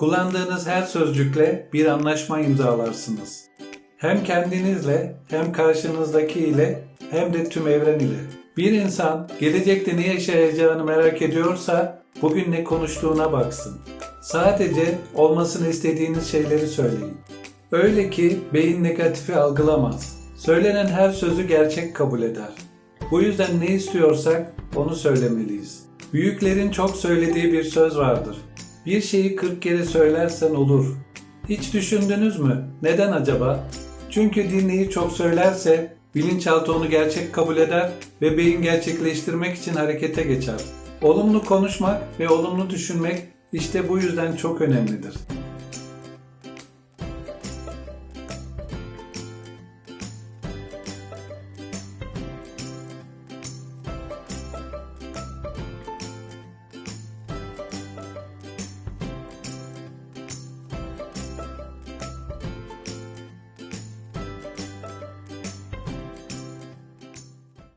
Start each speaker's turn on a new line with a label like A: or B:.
A: Kullandığınız her sözcükle bir anlaşma imzalarsınız. Hem kendinizle, hem karşınızdaki ile, hem de tüm evren ile. Bir insan gelecekte ne yaşayacağını merak ediyorsa bugün ne konuştuğuna baksın. Sadece olmasını istediğiniz şeyleri söyleyin. Öyle ki beyin negatifi algılamaz. Söylenen her sözü gerçek kabul eder. Bu yüzden ne istiyorsak onu söylemeliyiz. Büyüklerin çok söylediği bir söz vardır. Bir şeyi 40 kere söylersen olur. Hiç düşündünüz mü? Neden acaba? Çünkü dinleyi çok söylerse bilinçaltı onu gerçek kabul eder ve beyin gerçekleştirmek için harekete geçer. Olumlu konuşmak ve olumlu düşünmek işte bu yüzden çok önemlidir.